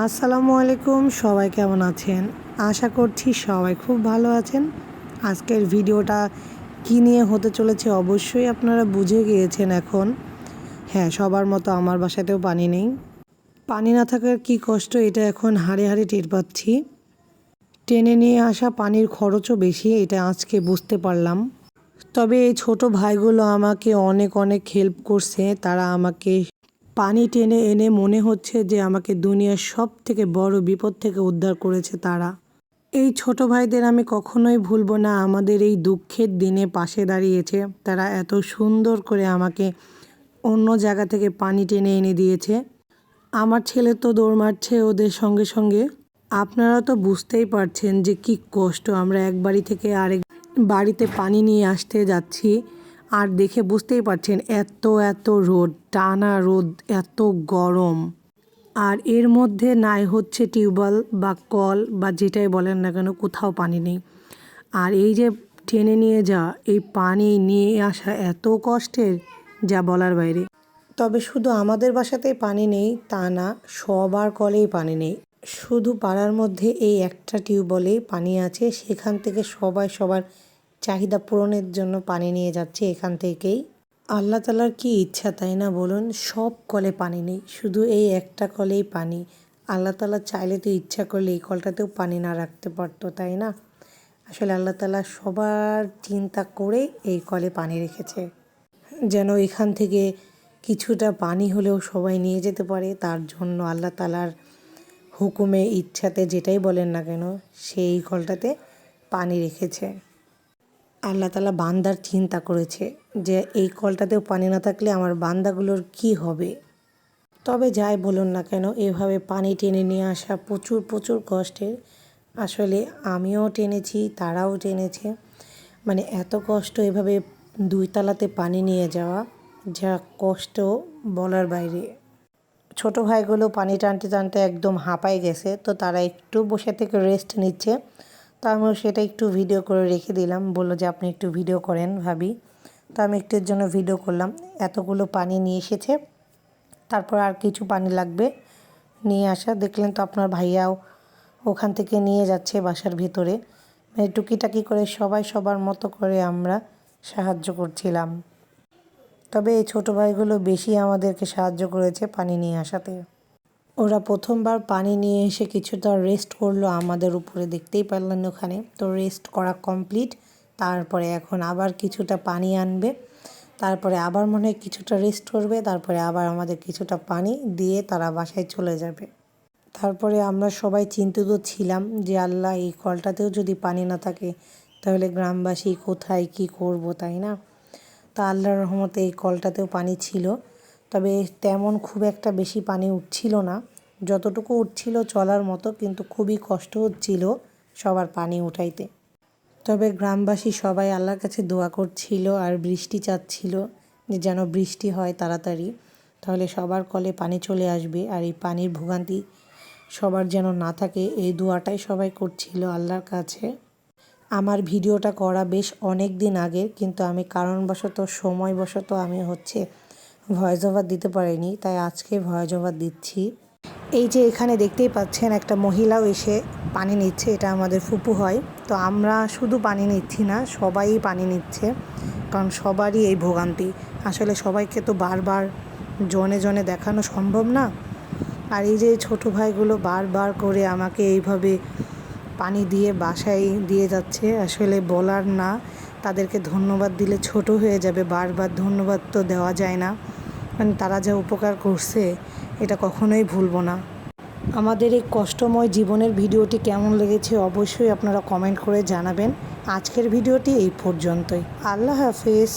আসসালামু আলাইকুম সবাই কেমন আছেন? আশা করছি সবাই খুব ভালো আছেন। আজকের ভিডিওটা কী নিয়ে হতে চলেছে অবশ্যই আপনারা বুঝে গিয়েছেন এখন। হ্যাঁ সবার মতো আমার বাসাতেও পানি নেই। পানি না থাকার কী কষ্ট, এটা এখন হাড়ে হাড়ে টের পাচ্ছি। টেনে নিয়ে আসা পানির খরচও বেশি, এটা আজকে বুঝতে পারলাম। তবে এই ছোট ভাইগুলো আমাকে অনেক অনেক হেল্প করছে। তারা আমাকে পানি টেনে এনে মনে হচ্ছে যে আমাকে দুনিয়ার সব থেকে বড় বিপদ থেকে উদ্ধার করেছে তারা। এই ছোট ভাইদের আমি কখনোই ভুলবো না, আমাদের এই দুঃখের দিনে পাশে দাঁড়িয়েছে। তারা এত সুন্দর করে আমাকে অন্য জায়গা থেকে পানি টেনে এনে দিয়েছে। আমার ছেলে তো দৌড় মারছে ওদের সঙ্গে সঙ্গে। আপনারা তো বুঝতেই পারছেন যে কি কষ্ট, আমরা এক বাড়ি থেকে আরেক বাড়িতে পানি নিয়ে আসতে যাচ্ছি। আর দেখে বুঝতেই পারছেন এত এত রোদ, টানা রোদ, এত গরম। আর এর মধ্যে নাই হচ্ছে টিউবওয়েল বা কল বা যেটাই বলেন না কেন, কোথাও পানি নেই। আর এই যে টেনে নিয়ে যা এই পানি নিয়ে আসা এত কষ্টের, যা বলার বাইরে। তবে শুধু আমাদের বাসাতেই পানি নেই, তা না, সবার কলেই পানি নেই। শুধু পাড়ার মধ্যে এই একটা টিউবওয়েলেই পানি আছে, সেখান থেকে সবাই সবার চাহিদা পূরণের জন্য পানি নিয়ে যাচ্ছে এখান থেকেই। আল্লাহ তালার কি ইচ্ছা, তাই না বলুন? সব কলে পানি নেই, শুধু এই একটা কলেই পানি। আল্লাহ তালা চাইলে তো ইচ্ছা করলে এই কলটাতেও পানি না রাখতে পারতো, তাই না? আসলে আল্লাহ তালা সবার চিন্তা করে এই কলে পানি রেখেছে। যেন এখান থেকে কিছুটা পানি হলেও সবাই নিয়ে যেতে পারে, তার জন্য আল্লাহ তালার হুকুমে, ইচ্ছাতে যেটাই বলেন না কেন, সেই কলটাতে পানি রেখেছে। আল্লাহ তালা বান্দার চিন্তা করেছে যে এই কলটাতেও পানি না থাকলে আমার বান্দাগুলোর কি হবে? তবে যাই বলুন না কেন, এভাবে পানি টেনে নিয়ে আসা প্রচুর প্রচুর কষ্টের। আসলে আমিও টেনেছি, তারাও টেনেছে। মানে এত কষ্ট এভাবে দুই তালাতে পানি নিয়ে যাওয়া, যা কষ্ট বলার বাইরে। ছোট ভাইগুলো পানি টানতে টানতে একদম হাঁপাই গেছে, তো তারা একটু বসে থেকে রেস্ট নিচ্ছে। তো আমিও সেটা একটু ভিডিও করে রেখে দিলাম। বলল যে, আপনি একটু ভিডিও করেন ভাবি। তো আমি একটুর জন্য ভিডিও করলাম। এতগুলো পানি নিয়ে এসেছে। তারপর আর কিছু পানি লাগবে নিয়ে আসা। দেখলেন তো আপনার ভাইয়াও ওখান থেকে নিয়ে যাচ্ছে বাসার ভিতরে। মানে টুকিটাকি করে সবাই সবার মতো করে আমরা সাহায্য করছিলাম। তবে এই ছোটো ভাইগুলো বেশি আমাদেরকে সাহায্য করেছে পানি নিয়ে আসাতে। ওরা প্রথমবার পানি নিয়ে এসে কিছুটা রেস্ট করল আমাদের উপরে, দেখতেই পারলেন ওখানে। তো রেস্ট করা কমপ্লিট তারপরে এখন আবার কিছুটা পানি আনবে, তারপরে আবার মনে হয় কিছুটা রেস্ট করবে, তারপরে আবার আমাদের কিছুটা পানি দিয়ে তারা বাসায় চলে যাবে। তারপরে আমরা সবাই চিন্তিত ছিলাম যে আল্লাহ, এই কলটাতেও যদি পানি না থাকে, তাহলে গ্রামবাসী কোথায় কি করব, তাই না? তা আল্লাহর রহমতে এই কলটাতেও পানি ছিল। তবে তেমন খুব একটা বেশি পানি উঠছিল না। যতটুকু উঠছিল চলার মতো, কিন্তু খুবই কষ্ট হচ্ছিল সবার পানি উঠাইতে। তবে গ্রামবাসী সবাই আল্লাহর কাছে দোয়া করছিল আর বৃষ্টি চাচ্ছিল যে যেন বৃষ্টি হয় তাড়াতাড়ি, তাহলে সবার কলে পানি চলে আসবে আর এই পানির ভোগান্তি সবার যেন না থাকে। এই দোয়াটাই সবাই করছিল আল্লাহর কাছে। আমার ভিডিওটা করা বেশ অনেক দিন আগের কিন্তু আমি কারণবশত, সময়বশত আমি হচ্ছে ভয়েস ওভার দিতে পারিনি, তাই আজকে ভয়েস ওভার দিচ্ছি। এই যে এখানে দেখতেই পাচ্ছেন একটা মহিলাও এসে পানি নিচ্ছে, এটা আমাদের ফুপু হয়। তো আমরা শুধু পানি নিচ্ছি না, সবাই পানি নিচ্ছে, কারণ সবারই এই ভোগান্তি। আসলে সবাইকে তো বারবার জনে জনে দেখানো সম্ভব না। আর এই যে ছোটো ভাইগুলো বারবার করে আমাকে এইভাবে পানি দিয়ে বাসায় দিয়ে যাচ্ছে, আসলে বলার না। তাদেরকে ধন্যবাদ দিলে ছোট হয়ে যাবে, বারবার ধন্যবাদ তো দেওয়া যায় না। মানে তারা যা উপকার করছে, এটা কখনোই ভুলবো না। আমাদের এই কষ্টময় জীবনের ভিডিওটি কেমন লেগেছে অবশ্যই আপনারা কমেন্ট করে জানাবেন। আজকের ভিডিওটি এই পর্যন্তই। আল্লাহ হাফিজ।